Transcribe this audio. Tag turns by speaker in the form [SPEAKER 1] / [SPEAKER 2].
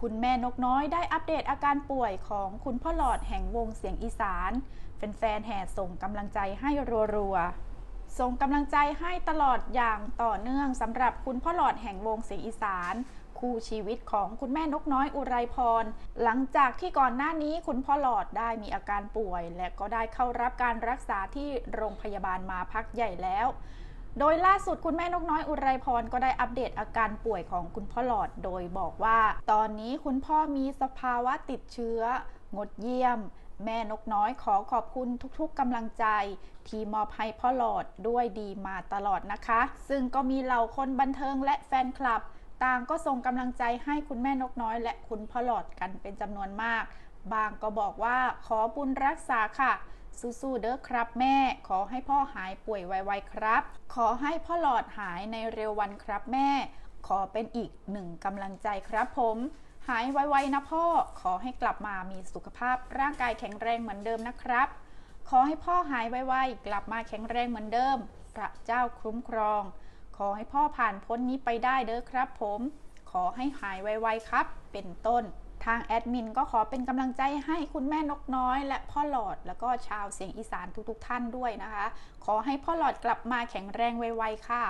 [SPEAKER 1] คุณแม่นกน้อยได้อัปเดตอาการป่วยของคุณพ่อหลอดแห่งวงเสียงอีสานแฟนๆแห่ส่งกำลังใจให้รัวๆ ส่งกำลังใจให้ตลอดอย่างต่อเนื่องสำหรับคุณพ่อหลอดแห่งวงเสียงอีสาน คู่ชีวิตของคุณแม่นกน้อยอุไรพร หลังจากที่ก่อนหน้านี้คุณพ่อหลอดได้มีอาการป่วย และก็ได้เข้ารับการรักษาที่โรงพยาบาลมาพักใหญ่แล้ว โดยล่าสุดคุณแม่นกน้อยอุไรพรก็ได้อัปเดตอาการป่วยของคุณพ่อหลอด โดยบอกว่า ตอนนี้คุณพ่อมีสภาวะติดเชื้อ งดเยี่ยม แม่นกน้อยขอขอบคุณทุกๆกำลังใจ ที่มอบให้พ่อหลอดด้วยดีมาตลอดนะคะ ซึ่งก็มีเหล่าคนบันเทิงและแฟนคลับ ต่างก็ส่งกำลังใจให้คุณแม่นกน้อย และคุณพ่อหลอดกันเป็นจำนวนมาก บางก็บอกว่าขอบุญรักษาค่ะ สู้ๆเด้อครับแม่ ขอให้พ่อหายป่วยไวๆครับ ขอให้พ่อหลอดหายในเร็ววันครับแม่ ขอเป็นอีกหนึ่งกำลังใจครับผม หายไวๆนะพ่อ ขอให้กลับมามีสุขภาพร่างกายแข็งแรงเหมือนเดิมนะครับ ขอให้พ่อหายไวๆกลับมาแข็งแรงเหมือนเดิม พระเจ้าคุ้มครอง ขอให้พ่อผ่านพ้นนี้ไปได้เด้อครับ ผม ขอให้หายไวๆครับ เป็นต้น ทางแอดมินก็ขอเป็นกำลังใจให้คุณแม่นกน้อย และพ่อหลอดแล้วก็ชาวเสียงอีสานทุกๆ ท่านด้วยนะคะ ขอให้พ่อหลอดกลับมาแข็งแรงไวๆค่ะ